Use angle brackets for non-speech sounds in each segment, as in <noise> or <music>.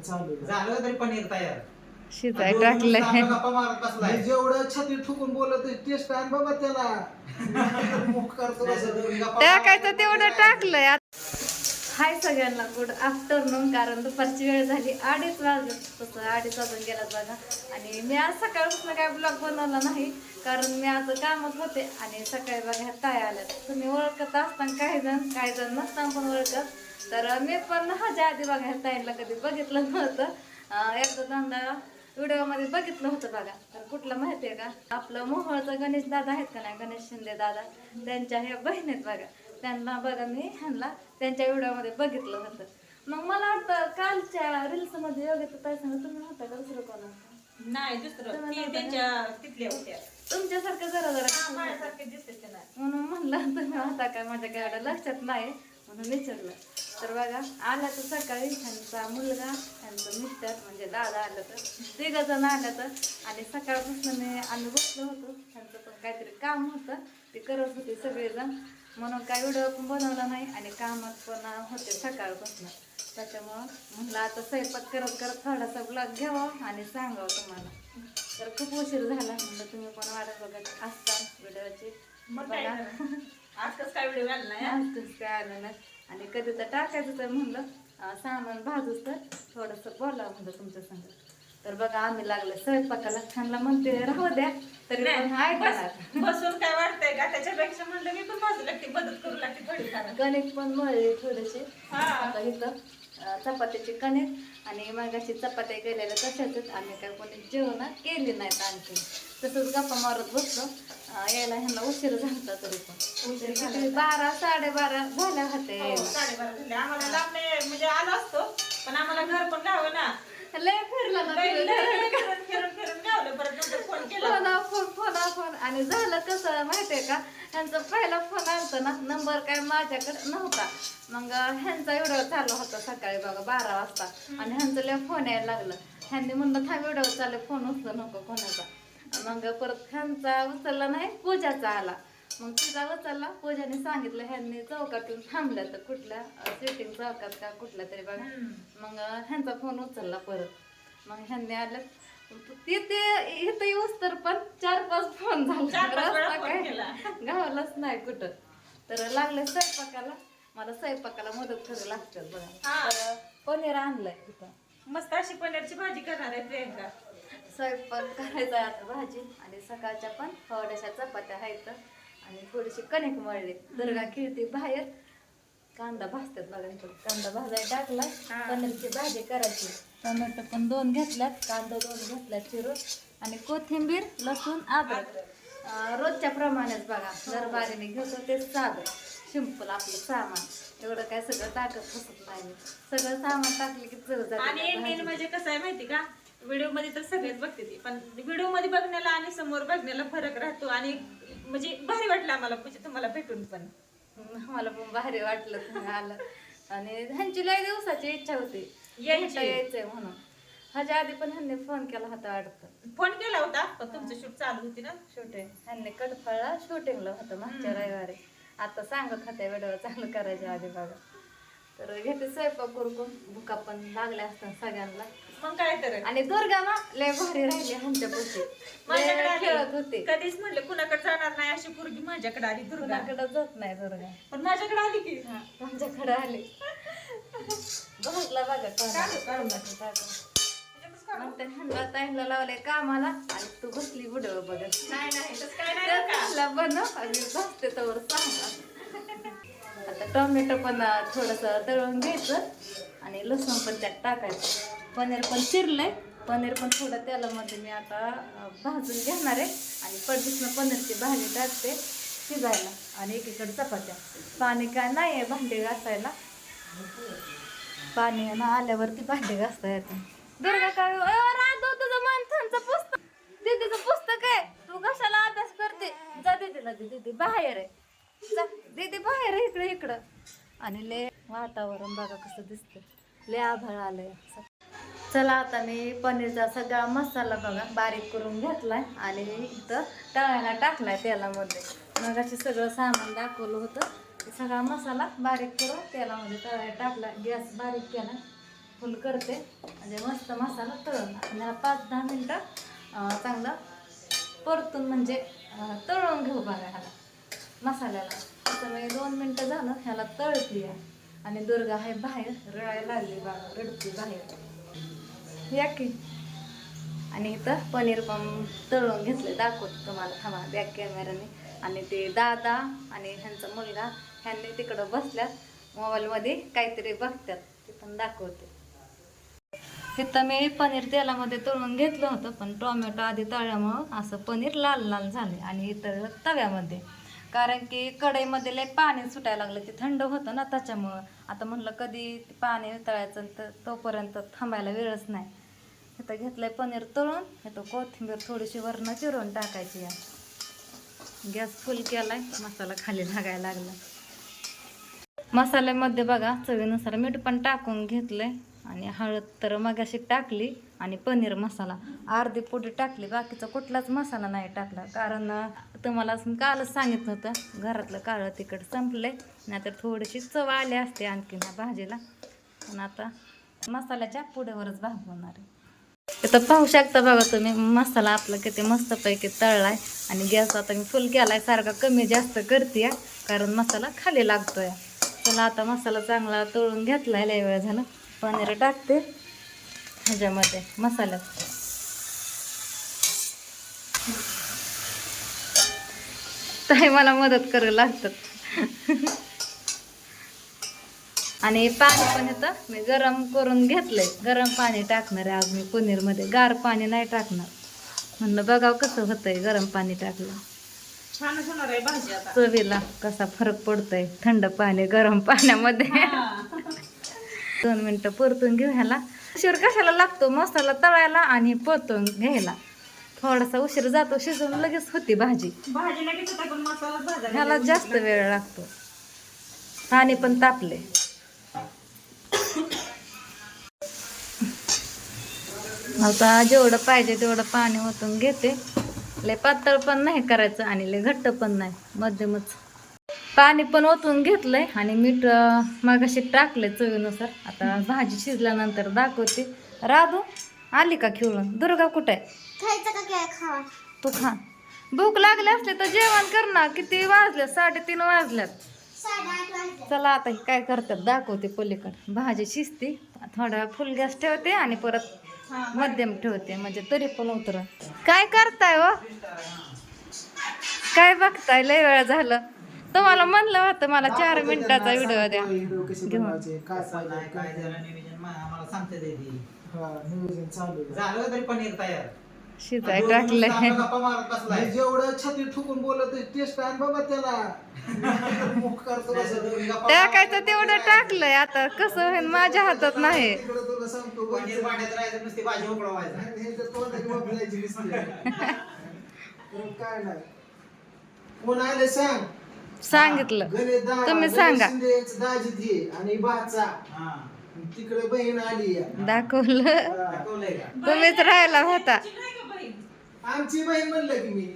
चालू आहे. झालं तरी पनीर तयार. शिजाय टाकलंय. नुसतं आपला गप्पा मारत बसलाय. मी जेवढं छाती ठुकून बोलत टेस्ट आण बाबा त्याला. <laughs> मुख करतो. टाकायचं तेवढं. टाकलंय. हाय सगळ्यांना गुड आफ्टरनून कारण दुपारची वेळ झाली अडीच वाजत तसं अडीच वाजून गेला बघा. आणि मी आज सकाळपासून काय ब्लॉग बनवला नाही कारण मी आज कामच होते आणि सकाळी बघा ह्या ताय आल्या. तुम्ही ओळखत असताना काही जण काही जण नसताना पण ओळखत. तर मी पण ह्याच्या आधी बघा ह्या ताईला कधी बघितलं नव्हतं. एकदा धंदा व्हिडिओमध्ये बघितलं होतं बघा. तर कुठलं माहिती आहे का? आपलं मोहळचं गणेश दादा आहेत का नाही? गणेश शिंदे दादा. त्यांच्या ह्या बहीण आहेत बघा. त्यांना बघा मी ह्यांना त्यांच्या व्हिडिओमध्ये बघितलं होतं. मग मला वाटतं कालच्या रील्समध्ये योग्य ताई सांगा तुम्ही होता का दुसरं कोण होतं? नाही दुसरं. ती त्यांच्या तिथल्या होत्या. तुमच्यासारखं जरा जरा माझ्यासारखे दिसते ते नाही. म्हणून म्हणलं तुम्ही होता काय माझ्या काय एवढं लक्षात नाही. म्हणून विचारलं. तर बघा आला तर सकाळी ह्यांचा मुलगा ह्यांचं मिस्टर म्हणजे दादा आलं तर तिघ जण आलं तर आणि सकाळपासून मी आम्ही बसलो होतो. ह्यांचं पण काहीतरी काम होतं. ते करत होते सगळेजण. म्हणून काय व्हिडिओ पण बनवला नाही आणि कामात पण होते सकाळपासून. त्याच्यामुळं म्हणलं आता स्वयंपाक करत करत थोडासा ब्लॉग घ्यावा आणि सांगावं तुम्हाला. तर खूप उशीर झाला म्हणलं तुम्ही पण वाटत बघत असता व्हिडिओची. मग काय व्हिडिओ नाही आज कसं काय आलं नाही. आणि कधी तर टाकायचं तर म्हणलं सामान भाजूच तर थोडंसं बोला म्हणलं तुमच्या संग. तर बघा आम्ही लागलं स्वयंपाकाला. खायला म्हणते राहू द्या. तरी पण ऐकणार बसून काय वाटतंय का? त्याच्यापेक्षा म्हणलं मी पण माझं लागते मदत करू लागते थोडी कणिक पण मळले थोडेसे. हा. आता इथं चपात्याची कणिक आणि मगाशी चपात्या केलेल्या तशाच आम्ही काय कोणी जेवण केली नाहीत आणखी. तसंच गप्पा मारत बसलो. यायला ह्यांना उशीर झाला तरी पण. उशीर बारा साडेबारा झाल्या होते हो, यायला साडेबारा झाले आम्हाला लांब म्हणजे आलो असतो पण आम्हाला घर पण गावं ना. लय फिरला ना लय- फिरला. लय- लय फिरून फिरून फिरून गावलं परत नंतर फोन केला. फोना फोन फोना फोन. आणि झालं कसं माहितीये का? ह्यांचा पहिला फोन आलता ना नंबर काय माझ्याकडे नव्हता. मग ह्यांचा व्हिडिओ चालू होता सकाळी बघा बारा वाजता. आणि ह्यांचं लय फोन यायला लागलं. ह्यांनी म्हणलं था व्हिडिओ चालू फोन उचलू नको कोणाचा. मग परत ह्यांचा उचलला नाही पूजाचा आला. मग तिचा उचलला पूजाने सांगितलं ह्यांनी चौकातून थांबल्या तर कुठल्या सिटिंग चौकात का कुठल्या तरी बघा. मग ह्यांचा फोन उचलला परत. मग ह्यांनी आलं. तिथे इथं येऊस तर पण चार पाच फोन झाले. रस्ता काय. गावालाच नाही कुठं. तर लागलं स्वयंपाकाला. मला स्वयंपाकाला मदत करू लागतात बघा. तर पनीर आणलंय तिथं मस्त अशी पनीरची भाजी करणार आहे प्रियंका. स्वयंपाक करायचा आता भाजी. आणि सकाळच्या पण थोड्याशा चपात्या आहेत. आणि थोडीशी कणिक मळली. दुर्गा खेळते बाहेर. कांदा भाजतात बघा इथं. कांदा भाजाय टाकलाय हा. पनीरची भाजी करायची. टोमॅटो पण दोन घेतल्यात. कांदा दोन घेतल्यात चिरून. आणि कोथिंबीर लसूण अद्रक. अं, रोजच्या प्रमाणेच बघा. दरबारीने घेतो ते साधं. सिंपल आपलं सामान. एवढं काय सगळं टाकत बसत नाही. सगळं सामान टाकलं की चव जाते. आणि मेन. म्हणजे कसं आहे माहिती का? व्हिडिओमध्ये तर सगळेच बघते ती. पण व्हिडिओमध्ये बघण्याला आणि समोर बघण्याला फरक राहतो आणि म्हणजे भारी वाटलं आम्हाला म्हणजे तुम्हाला भेटून पण. मला पण भारी वाटलं तुम्ही आलं. आणि ह्यांची लय दिवसाची इच्छा होती. यायची. यायचंय म्हणून. ह्याच्या आधी पण ह्यांनी फोन केला होता वाटतं. फोन केला होता? पण तुमचं शूट चालू होती ना? शूटिंग ह्यांनी कडफळला शूटिंगला होतं मागच्या रविवारी. आता सांगत होत्या व्हिडिओ चालू करायच्या आधी बघा. तर घेते स्वयंपाक करून भुका पण लागल्या असतात सगळ्यांना. मग काय तर आणि दुर्गा ना लय भारी राहिली आमच्या पुढे माझ्याकडे खेळत. होते. कधीच म्हणले कुणाकडे जाणार नाही अशी पोरगी माझ्याकडे आली दुर्गा. कुणाकडे जात नाही दुर्गा. पण माझ्याकडे आली की. हा, आमच्याकडे आले. बघा काढू, काढू. ताईंना लावले कामाला आणि तू बसली व्हिडिओ बघत. नाही नाही तसं काय नाही बरं का. त्याला बनव आणि बसते तर सांग. आता टोमॅटो पण थोडस तळून घ्यायचं आणि लसूण पण त्यात टाकायचं. पनीर पण चिरलंय. पनीर पण थोडं तेलामध्ये मी आता भाजून घेणार आहे. आणि पडदीसनं पनीरची भाजी टाकते शिजायला. आणि एकीकडे चपात्या. पाणी काय नाही आहे भांडे घासायला. पाणी ना आल्यावरती भांडे घासता येतं. दुर्गा काय राधव तुझं माणसांचं पुस्तक. दीदीचं पुस्तक आहे. तू कशाला अभ्यास करते? जा दीदीला दे. दीदी बाहेर आहे. जा. दीदी बाहेर आहे इकडे इकडं. आणि ले वातावरण बघा कसं दिसतं ले आभाळ आलंय. चला आता मी पनीरचा सगळा मसाला बघा बारीक करून घेतलाय आणि इथं तळायला टाकलाय तेलामध्ये. मग असे सगळं सामान दाखवलं होतं. सगळा मसाला बारीक करून तेलामध्ये तळायला टाकला गॅस बारीक केला. फुल करते. म्हणजे मस्त मसाला तळून. आणि ह्याला पाच दहा मिनटं चांगलं परतून म्हणजे तळून घेऊ बघा ह्याला. मसाल्याला. त्यामुळे दोन मिनटं झालं ह्याला तळती आणि दुर्गा आहे बाहेर रडायला लागली बा रडती बाहेर. या की. आणि इथं पनीर पण तळून घेतले दाखवतो तुम्हाला. थांबा बॅक कॅमेऱ्याने आणि ते दादा आणि ह्यांचा मुलगा ह्यांनी तिकडं बसल्यात. मोबाईलमध्ये काहीतरी बघतात ते पण दाखवते. तिथं मी पनीर तेलामध्ये तळून घेतलं होतं पण टोमॅटो आधी तळल्यामुळं असं पनीर लाल लाल झाले आणि इतर तव्यामध्ये. कारण की कढईमध्ये लय पाणी सुटायला लागलं ते थंड होतं ना त्याच्यामुळं. आता म्हणलं कधी पाणी तळायचं तर तोपर्यंत थांबायला वेळच नाही. इथं घेतलंय पनीर तळून इथं कोथिंबीर थोडीशी वरनं चिरून टाकायची आहे. गॅस फुल केलाय मसाला खाली लागायला लागला. मसाल्यामध्ये बघा चवीनुसार मीठ पण टाकून घेतलंय. आणि हळद तर मगाशी टाकली आणि पनीर मसाला. अर्धी पुडी टाकली बाकीचा कुठलाच मसाला नाही टाकला. कारण तुम्हाला असं कालच सांगितलं होतं घरातलं काळं तिखट संपलंय. नाहीतर थोडीशी चव आली असते आणखीन ह्या भाजीला. पण आता मसाल्याच्या पुढेवरच भागवणार आहे. तर पाहू शकता बघा तुम्ही मसाला आपला किती मस्तपैकी तळलाय आणि गॅस आता मी फुल केलाय सारखा कमी जास्त करते कारण मसाला खाली लागतोय. चला आता मसाला चांगला तळून घेतलाय लय वेळ झाला. पनीर टाकते ह्याच्यामध्ये मसाल्यात ताई मला मदत करू लागतात. आणि पाणी पण येतं मी गरम करून घेतलंय. गरम पाणी टाकणार आहे आज मी पनीरमध्ये. गार पाणी नाही टाकणार. म्हणलं बघावं कसं होतंय गरम पाणी टाकलं. छानच होणार आहे भाजी आता. चवीला कसा फरक पडतोय. थंड पाणी गरम पाण्यामध्ये. दोन मिनटं परतून घेऊ ह्याला. उशीर कशाला लागतो? मसाला तळायला आणि परतून घ्यायला. थोडासा उशीर जातो शिजून लगेच होती भाजी. भाजी लगेच होता पण मसाला भाजायला ह्याला जास्त वेळ लागतो. पाणी पण तापले आता जेवढं पाहिजे तेवढं पाणी ओतून घेते. लय पातळ पण नाही करायचं आणि लय घट्ट पण नाही मध्यमच. पाणी पण ओतून घेतलंय आणि मीठ मगाशी टाकलंय चवीनुसार. आता भाजी शिजल्यानंतर दाखवते. राधू आली का खेळून? दुर्गा कुठे? आहे तू खा. भूक लागली असली तर जेवण कर ना. किती वाजले? साडेतीन वाजल्यात. चला आता काय करतात? दाखवते पलीकडे. भाजी शिजते. थोडा फुल गॅस ठेवते आणि परत मध्यम ठेवते म्हणजे तरी पण उतर काय करताय व काय बघताय? लय वेळ झालं. तुम्हाला म्हणलं होतं मला चार मिनिटाचा व्हिडिओ द्या. घेऊन. शिजाय टाकलंय. जेवढं छाती ठुकून बोलत टेस्ट आण बाबा त्याला. <laughs> टाकायचं तेवढं. टाकलंय आता. कसं होईल माझ्या हातात नाही. <laughs> काय कोण आले सांग? सांगितलं. तुम्ही सांगा. आणि बाचा. हा. तिकडे बहीण आली. दाखवलं. दाखवलंय का? तुम्हीच राहायला होता. आमची बहीण म्हणलं की मी.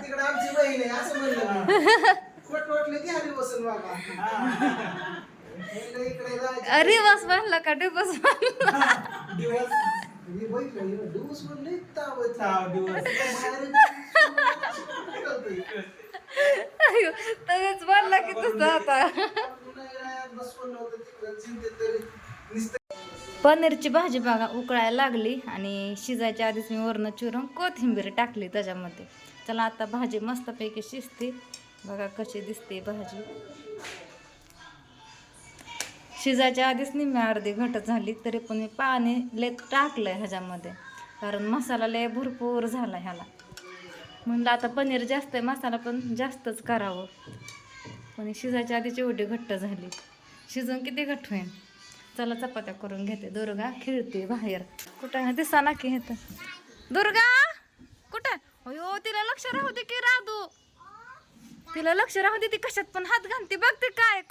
तिकडे आमची बहीण आहे असं म्हणलं मी. खोट वाटलं की आली बसून बाबा. इकडे. अरे बस म्हणलं का? डिबस दिवस. मी बघितलं दिवस म्हणले तावत ताव दिवस. बाहेर तुम्हीच म्हणलं की तसं आता. बसवलं होतं तिकडं चिंतेत तरी. नुसतं पनीरची भाजी बघा उकळायला लागली आणि शिजायच्या आधीच मी वरनं चिरून कोथिंबीर टाकली त्याच्यामध्ये. चला आता भाजी मस्तपैकी शिजते. बघा कशी दिसते भाजी. शिजायच्या आधीच निम्मी अर्धी घट झाली तरी पण मी पाणी लय टाकलंय ह्याच्यामध्ये. कारण मसाला लय भरपूर झाला ह्याला. म्हणलं आता पनीर जास्त आहे मसाला पण जास्तच करावं. पण शिजायच्या आधीच एवढी घट्ट झाली. शिजून किती घट्ट होईल चला चपात्या करून घेते. दुर्गा खेळते बाहेर. कुठं? दिसा ना की येत दुर्गा! कुठं? अयो तिला लक्ष राहू दे की राधू. तिला लक्ष राहू दे ती कशात पण हात घालते. बघते काय.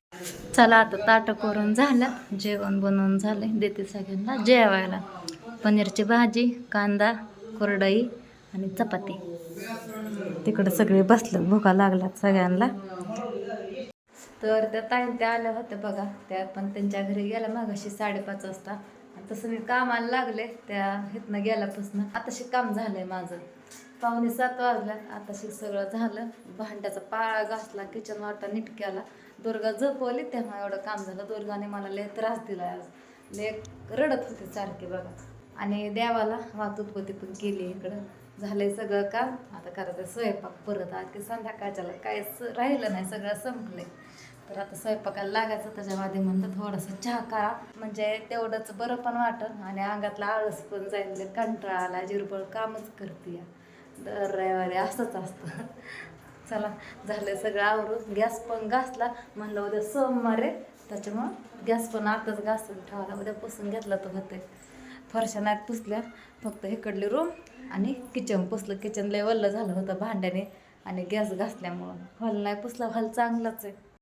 चला आता ताट करून झालं. जेवण बनवून झालं देते सगळ्यांना जेवायला. पनीरची भाजी कांदा कोरडई आणि चपाती. तिकडं सगळे बसलं भुका लागल्यात सगळ्यांना. तर त्या ताईन त्या आल्या होत्या बघा त्या पण त्यांच्या घरी गेल्या मागाशी साडेपाच वाजता. आणि तसं मी कामाला लागले त्या इथनं गेल्यापासून. आताशी काम झालंय माझं. पाहुणे सात वाजल्या आताशी सगळं झालं. भांड्याचा पाळा घासला किचन वाटा नीट केला. दुर्गा झोपवली तेव्हा एवढं काम झालं. दुर्गाने मला लय त्रास दिला आज. लय रडत होते सारखे बघा. आणि देवाला वाहतूक पण केली इकडं. झालंय सगळं काम. आता करायचं स्वयंपाक परत. की संध्याकाळच्याला काय राहिलं नाही सगळं संपलंय. तर आता स्वयंपाकाला लागायचं त्याच्या आधी म्हणलं थोडंसं चहा करा. म्हणजे तेवढंच बरं पण वाटल आणि अंगातला आळस पण जाईल कंटाळा आला जिरबळ कामच करते दर रविवारी असंच असतं. चला झालं सगळं आवरून गॅस पण घासला. म्हणलं उद्या सोमवार आहे त्याच्यामुळं गॅस पण आताच घासून ठेवायला उद्या पुसून घेतला तर होते फरशा नाहीत पुसल्या फक्त इकडली रूम आणि किचन पुसलं. किचन लय वल्ल झालं होतं भांड्याने आणि गॅस घासल्यामुळं. हॉल नाही पुसला हॉल चांगलाच आहे.